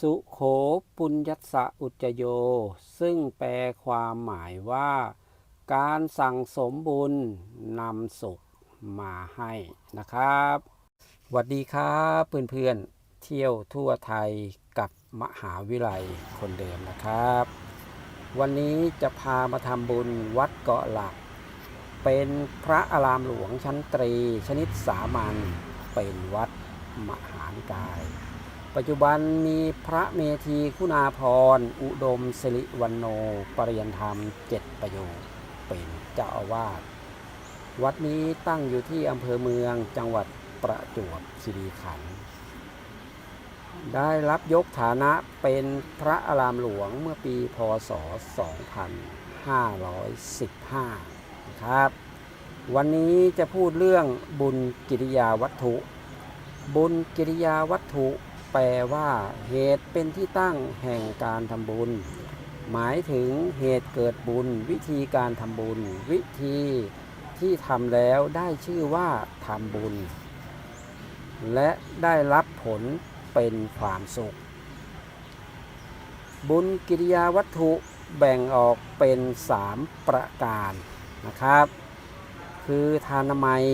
สุโขปุญญัสะอุจโย ซึ่งแปลความหมายว่า การสั่งสมบุญนำสุขมาให้นะครับสวัสดีครับเพื่อนๆเที่ยวทั่วไทยกับมหาวิไลคนเดิมนะครับ วันนี้จะพามาทำบุญวัดเกาะหลัก เป็นพระอารามหลวงชั้นตรีชนิดสามัญเป็นวัดมหานิกาย ปัจจุบันมีพระเมธีคุณาพร อุดมสิริวันโนปริยนธรรมเจ็ดประโยคเป็นเจ้าอาวาสวัดนี้ตั้งอยู่ที่อำเภอเมืองจังหวัดประจวบคีรีขันธ์ได้รับยกฐานะเป็นพระอารามหลวงเมื่อปีพศ 2515 นะครับ วันนี้จะพูดเรื่องบุญกิริยาวัตถุ บุญกิริยาวัตถุ แปลว่า เหตุเป็นที่ตั้งแห่งการทำบุญ หมายถึงเหตุเกิดบุญ วิธีการทำบุญ วิธีที่ทำแล้วได้ชื่อว่าทำบุญ และได้รับผลเป็นความสุข บุญกิริยาวัตถุแบ่งออกเป็น 3 ประการนะครับ คือทานนามัย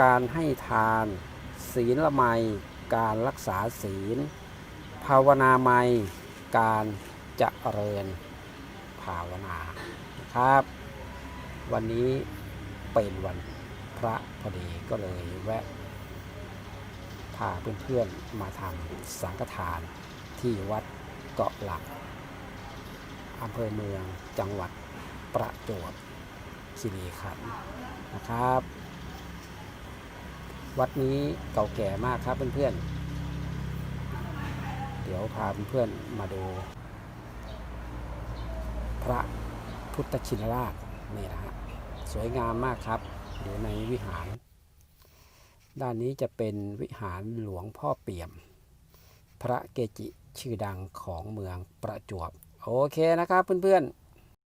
การให้ทาน ศีลละไม การรักษาศีล ภาวนาไมยการเจริญภาวนาครับ วันนี้เป็นวันพระพอดีก็เลยแวะพาเพื่อนๆมาทำสังฆทานที่วัดเกาะหลักอำเภอเมืองจังหวัดประจวบคีรีขันธ์นะครับ วัดนี้เก่าแก่มากครับเพื่อนๆ เดี๋ยวพาเพื่อนๆมาดู พระพุทธชินราชนี่นะฮะสวยงามมากครับอยู่ในวิหาร ด้านนี้จะเป็นวิหารหลวงพ่อเปี่ยม พระเกจิชื่อดังของเมืองประจวบ โอเคนะครับเพื่อนๆ